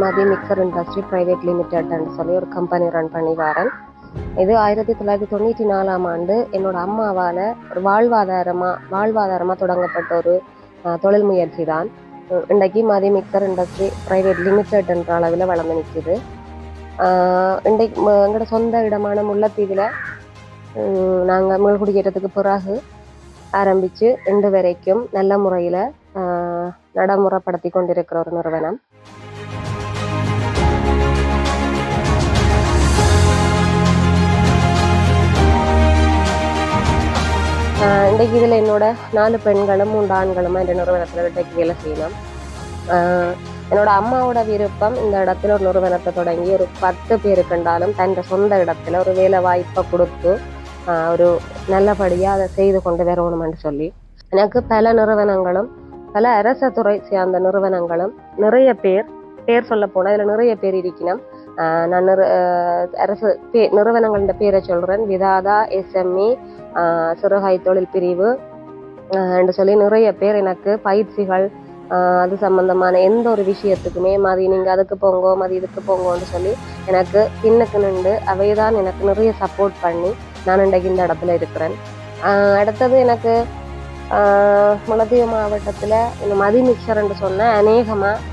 மதி mixer industry private லிமிடெட்னு சொல்லி ஒரு கம்பெனி ரன் பண்ணி வரேன். இது ஆயிரத்தி தொள்ளாயிரத்தி தொண்ணூற்றி நாலாம் ஆண்டு என்னோட அம்மாவால் ஒரு வாழ்வாதாரமாக வாழ்வாதாரமாக தொடங்கப்பட்ட ஒரு தொழில் முயற்சி தான். இன்றைக்கு Mathi mixture industry private limited என்ற அளவில் வளர்ந்து நிற்குது இன்றைக்கு எங்களோட சொந்த இடமான முல்லைத்தீவில் நாங்கள் மீள்குடியேற்றத்துக்கு பிறகு ஆரம்பித்து இன்று வரைக்கும் நல்ல முறையில் நடைமுறைப்படுத்தி கொண்டிருக்கிற ஒரு நிறுவனம். இன்றைக்கு இதில் என்னோட நாலு பெண்களும் மூன்று ஆண்களும் இந்த நிறுவனத்தில் இன்றைக்கு வேலை செய்யணும் என்னோட அம்மாவோட விருப்பம் இந்த இடத்துல ஒரு நிறுவனத்தை தொடங்கி ஒரு பத்து பேருக்குண்டாலும் இருந்தாலும் தன் சொந்த இடத்துல ஒரு வேலை வாய்ப்பை கொடுத்து ஒரு நல்லபடியாக அதை செய்து கொண்டு வரணும்னு சொல்லி. எனக்கு பல நிறுவனங்களும் பல அரச துறை சார்ந்த நிறுவனங்களும் நிறைய பேர் பேர் சொல்ல போனால் இதில் நிறைய பேர் இருக்கணும். நான் நிறு அரசு பே நிறுவனங்களின் பேரை சொல்கிறேன் விதாதா எஸ்எம்இ சிறுகாய் தொழில் பிரிவு என்று சொல்லி நிறைய பேர் எனக்கு பயிற்சிகள் அது சம்பந்தமான எந்த ஒரு விஷயத்துக்குமே மதி நீங்கள் அதுக்கு போங்கோ மதி இதுக்கு போங்கோன்னு சொல்லி எனக்கு பின்னுக்கு நின்று அவை தான் எனக்கு நிறைய சப்போர்ட் பண்ணி நான் இன்றைக்கு இந்த இடத்துல இருக்கிறேன். அடுத்தது எனக்கு ஆஹ் மாவட்டத்தில் இந்த மதி மிக்சர்ன்னு சொன்ன அநேகமாக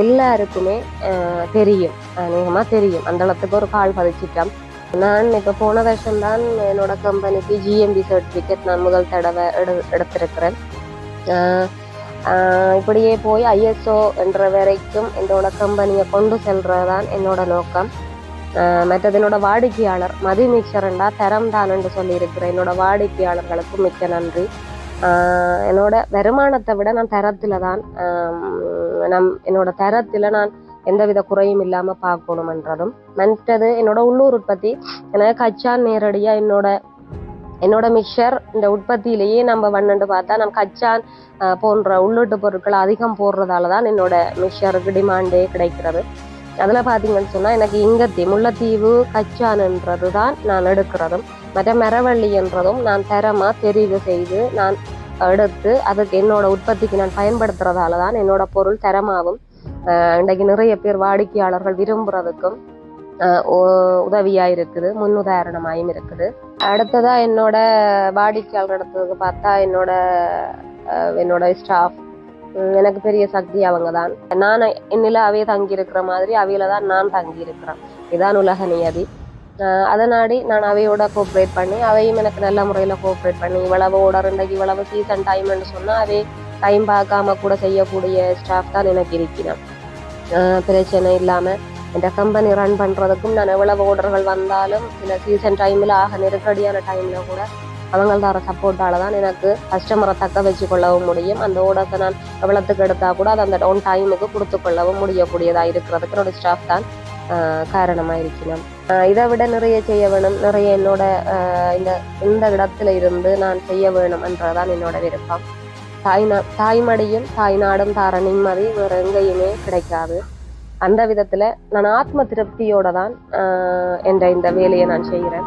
எல்லாருக்குமே தெரியும். அநேகமாக தெரியும். அந்த அளத்துக்கு ஒரு கால் பதிச்சிட்டோம். நான் இப்போ போன வருஷம் தான் என்னோட கம்பெனிக்கு ஜிஎம்பி சர்டிஃபிகேட் நான் முதல் தடவை எடு எடுத்திருக்கிறேன். ஆஹ் ஆஹ் இப்படியே போய் ஐஎஸ்ஓ என்ற வரைக்கும் என்னோட கம்பெனியை கொண்டு செல்றதான் என்னோட நோக்கம். ஆஹ் மற்றது என்னோட வாடிக்கையாளர் மதி மிக்சர்ண்டா தரம் தான் என்று சொல்லியிருக்கிறேன். என்னோட வாடிக்கையாளர்களுக்கு மிக்க நன்றி. ஆஹ் என்னோட வருமானத்தை விட நான் தரத்தில் தான் ஆஹ் நம் என்னோட தரத்தில் நான் எந்தவித குறையும் இல்லாமல் பார்க்கணுமன்றதும் மற்றது என்னோட உள்ளூர் உற்பத்தி. எனக்கு கச்சா நேரடியாக என்னோட என்னோட மிக்சர் இந்த உற்பத்தியிலேயே நம்ம வண்ணண்டு பார்த்தா நம்ம கச்சான் போன்ற உள்ளூட்டு பொருட்கள் அதிகம் போடுறதால தான் என்னோட மிக்சருக்கு டிமாண்டே கிடைக்கிறது. அதில் பார்த்தீங்கன்னு சொன்னால் எனக்கு இங்கத்தி முல்லைத்தீவு கச்சான்ன்றது தான் நான் எடுக்கிறதும் மற்ற மரவள்ளி என்றதும் நான் தரமாக தெரிவு செய்து நான் எடுத்து அதுக்கு என்னோட உற்பத்திக்கு நான் பயன்படுத்துறதால தான் என்னோட பொருள் தரமாகவும் இன்றைக்கு நிறைய பேர் வாடிக்கையாளர்கள் விரும்புறதுக்கும் ஆஹ் உ- உதவியா இருக்குது முன்னுதாரணமாயும் இருக்குது. அடுத்ததா என்னோட வாடிக்கையாளர் இடத்துக்கு பார்த்தா என்னோட ஆஹ் என்னோட ஸ்டாஃப் எனக்கு பெரிய சக்தி அவங்க தான் நான் என்னில அவைய தங்கி இருக்கிற மாதிரி அவையில தான் நான் தங்கி இருக்கிறேன் இதான் உலக நியதி. ஆஹ் அதனாடி நான் அவையோட கோஆப்ரேட் பண்ணி அவையும் எனக்கு நல்ல முறையில் கோஆப்ரேட் பண்ணி இவ்வளவு ஓடர் இன்றைக்கு இவ்வளவு சீசன் டைம்னு சொன்னால் அவை டைம் பார்க்காம கூட செய்யக்கூடிய ஸ்டாஃப் தான் எனக்கு இருக்கிறேன். பிரச்சனை இல்லாமல் இந்த கம்பெனி ரன் பண்ணுறதுக்கும் நான் எவ்வளவு ஓர்டர்கள் வந்தாலும் சில சீசன் டைமில் ஆக நெருக்கடியான டைமில் கூட அவங்க தர சப்போர்ட்டால தான் எனக்கு கஸ்டமரை தக்க வச்சு கொள்ளவும் முடியும். அந்த ஓர்டர்ஸை நான் எவ்வளோத்துக்கு எடுத்தால் கூட அது அந்த டவுன் டைமுக்கு கொடுத்து கொள்ளவும் முடியக்கூடியதாக இருக்கிறதுக்கு என்னோட ஸ்டாஃப் தான் காரணமாக இருக்கணும் இதை விட நிறைய செய்ய வேணும். நிறைய என்னோட இந்த இந்த இடத்துல இருந்து நான் செய்ய வேணும் என்றதான் என்னோட விருப்பம். தாய்நா தாய்மடியும் தாய்நாடும் தார நிம்மதி வேற எங்கேயுமே கிடைக்காது. அந்த விதத்துல நான் ஆத்ம திருப்தியோட தான் ஆஹ் என்ற இந்த வேலையை நான் செய்கிறேன்.